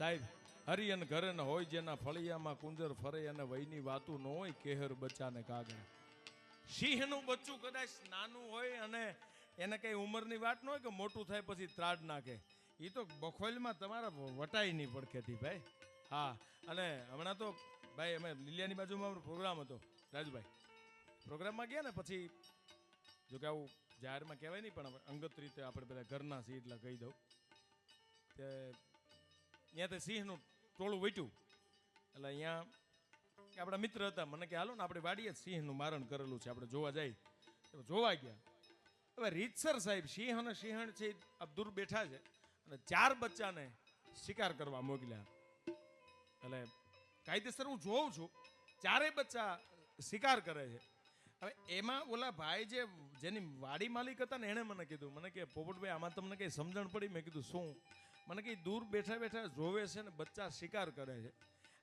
સાહેબ, હરિયન ઘરે હોય જેના ફળિયામાં કુંજર ફરે અને વયની વાતું ન હોય, કેહર બચ્ચાને કાગળ. સિંહનું બચ્ચું કદાચ નાનું હોય અને એને કઈ ઉંમરની વાત ન હોય કે મોટું થાય પછી ત્રાડ નાખે. એ તો બખોલમાં તમારા વટાઈ નહીં પડખેથી ભાઈ. હા, અને હમણાં તો ભાઈ અમે લીલિયાની બાજુમાં અમારો પ્રોગ્રામ હતો. રાજુભાઈ, પ્રોગ્રામમાં ગયા ને પછી જો કે આવું જાહેરમાં કહેવાય નહીં, પણ અંગત રીતે આપણે બધા ઘરના છીએ એટલે કહી દઉં. કે ત્યાંથી સિંહનું ટોળું વટ્યું. એટલે અહીંયા આપણા મિત્ર હતા, મને કે હાલો ને આપણે વાડીએ સિંહનું મારણ કરેલું છે, આપણે જોવા જાય. જોવા ગયા. હવે રીતસર સાહેબ, સિંહ અને સિંહણ છે દૂર બેઠા છે અને ચાર બચ્ચાને શિકાર કરવા મોકલ્યા. એટલે કાયદેસર હું જોઉં છું, ચારેય બચ્ચા શિકાર કરે છે. હવે એમાં ઓલા ભાઈ જે, જેની વાડી માલિક હતા ને એણે મને કીધું, મને કે, પોપટભાઈ, આમાં તમને કંઈ સમજણ પડી? મેં કીધું, શું? મને કંઈ દૂર બેઠા બેઠા જોવે છે ને બચ્ચા શિકાર કરે છે.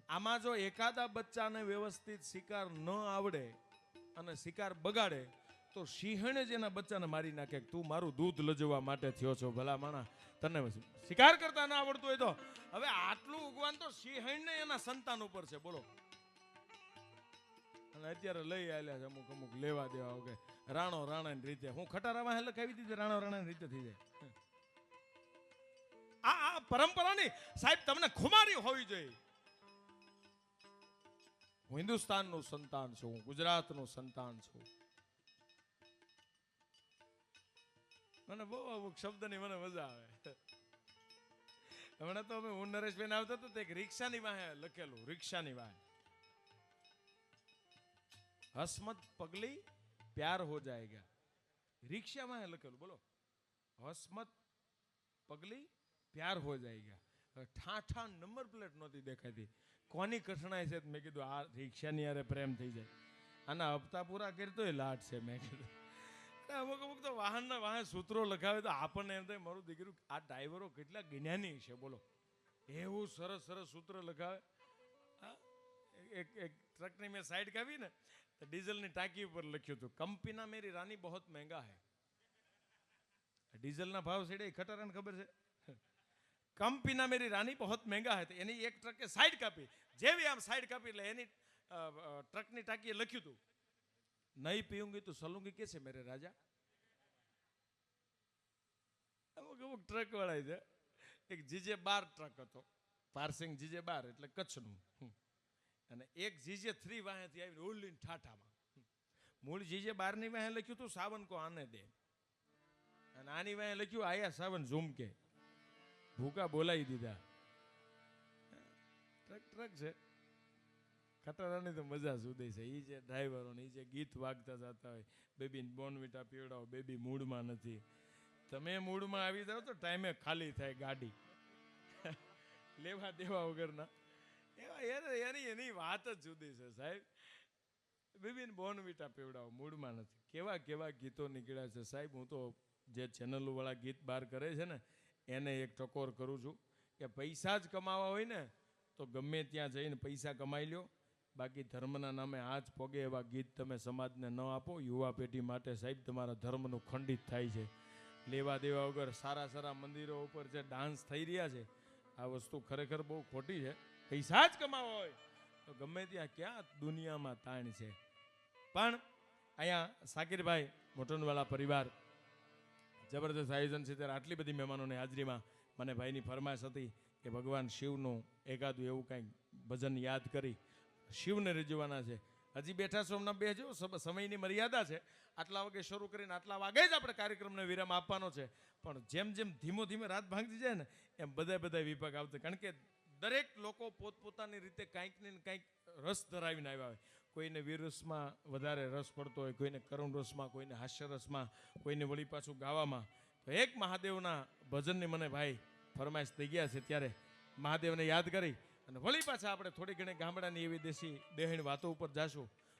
આમાં જો એકાદા બચ્ચાને વ્યવસ્થિત શિકાર ન આવડે અને શિકાર બગાડે, તો સિંહણે જ એના બચ્ચાને મારી નાખે. તું મારું દૂધ લજવા માટે થયો છો, ભલા માણા. તને શિકાર કરતા ના આવડતું હોય તો. હવે આટલું ઉગવાન તો સિંહણને એના સંતાન ઉપર છે. બોલો. અને અત્યારે લઈ આવ્યા છે અમુક અમુક લેવા દેવા, ઓકે. રાણો રાણાની રીતે. હું ખટારા વાહે લખાવી દીધી રાણો રાણાની રીતે થઈ જાય. આ આ પરંપરાની સાહેબ, તમને ખુમારી હોવી જોઈએ. હું હિન્દુસ્તાનનું સંતાન છું, હું ગુજરાતનું સંતાન છું. મને બહુ અમુક શબ્દની મને મજા આવે. હમણાં તો અમે હું નરેશભાઈ આવતો હતો, તો એક રિક્ષાની વાહે લખેલું, રિક્ષાની વાહે. હસમત પગલી પ્યાર હો જાયગા. રિક્ષામાં લખેલું બોલો. હસમત પગલી પ્યાર હો જાયગા. ઠાઠા નંબર પ્લેટ નહોતી દેખાતી. કોની કઠણાઈ છે મેં કીધું, આ રિક્ષાની યારે પ્રેમ થઈ જાય. આના હપ્તા પૂરા કરતો એ લાટ છે, મેં કીધું. અમુક અમુક તો વાહનના વાહન સૂત્રો લખાવે તો આપણને એમ થાય, મારું દીકરું, આ ડ્રાઈવરો કેટલા જ્ઞાની છે, બોલો. એવું સરસ સરસ સૂત્ર લખાવે. એક એક ટ્રકની મેં સાઈડ કાઢી ને તો ડીઝલની ટાંકી ઉપર લખ્યું હતું કંપીના મેરી રાની બહોત મહેંગા હૈ ડીઝલના ભાવ છે ખટારાને ખબર છે કંપીના મેરી રાની બહોત મહેંગા હૈ તો એની એક ટ્રકે સાઈડ કાપી જેવી આમ સાઈડ કાપી એટલે એની અ, અ, ટ્રકની ટાંકીએ લખ્યું હતું નહીં પીऊंगी તો સલુંગી કેસે મેરે રાજા અમુક અમુક ટ્રક વાળા છે એક જીજે બાર ટ્રક હતો પારસિંગ જીજે બાર એટલે કચ્છનું હમ. અને એક જીજે થ્રી વાહેથી આવીને ઓલીને ઠાઠામાં. મૂળ જીજે બારની વાહે લખ્યું હતું સાવન કો આને દે. અને આની વાહે લખ્યું, આયા સાવન ઝુમકે ભૂકા બોલાવી દીધા. ટ્રક ટ્રક છે. ખતરાની તો મજા જુદી છે. એ જે ડ્રાઈવરો ને એ જે ગીત વાગતા જતા હોય બેબીને બોનવીટા પીવડાવો, બેબી મૂડમાં નથી. તમે મૂડમાં આવી જાઓ તો ટાઈમે ખાલી થાય ગાડી. લેવા દેવા વગરના. એને- એની વાત જ જુદી છે, સાહેબ. બિબિન બોનવીટા પીવડાવો, મૂડમાં નથી. કેવા કેવા ગીતો નીકળ્યા છે, સાહેબ. હું તો જે ચેનલોવાળા ગીત બહાર કરે છે ને, એને એક ટકોર કરું છું કે પૈસા જ કમાવા હોય ને, તો ગમે ત્યાં જઈને પૈસા કમાઈ લ્યો. બાકી ધર્મના નામે આજ પોગે એવા ગીત તમે સમાજને ન આપો. યુવા પેઢી માટે સાહેબ તમારા ધર્મનું ખંડિત થાય છે. લેવા દેવા વગર સારા સારા મંદિરો ઉપર જે ડાન્સ થઈ રહ્યા છે, આ વસ્તુ ખરેખર બહુ ખોટી છે. પૈસા જ કમાવા હોય. તો ગમે ત્યાં ક્યાં દુનિયામાં તાણ છે. પણ અહીંયા સાકિરભાઈ, મોટનવાલા પરિવાર, જબરદસ્ત આયોજન છે. ત્યારે આટલી બધી મહેમાનોની હાજરીમાં મને ભાઈની ફરમાઈશ હતી કે ભગવાન શિવનું એકાદું એવું કંઈક ભજન યાદ કરી શિવને રજવાના છે. હજી બેઠા છો, હમણાં બે જો સમયની મર્યાદા છે. આટલા વાગે શરૂ કરીને આટલા વાગે જ આપણે કાર્યક્રમને વિરામ આપવાનો છે. પણ જેમ જેમ ધીમો ધીમે રાત ભાંગી જાય ને, એમ બધા બધા વિભાગ આવતા કારણ કે દરેક લોકો પોતપોતાની રીતે કાંઈક ને કાંઈક રસ ધરાવીને આવ્યા હોય. કોઈને વીરરસમાં વધારે રસ પડતો હોય, કોઈને કરુણ રસમાં, કોઈને હાસ્ય રસમાં, કોઈને વળી પાછું ગાવામાં. તો એક મહાદેવના ભજનની મને ભાઈ ફરમાઈશ થઈ ગયા છે ત્યારે મહાદેવને યાદ કરી અને વળી પાછા આપણે થોડી ઘણી ગામડાની એવી દેશી દેહણી વાતો ઉપર જાશું.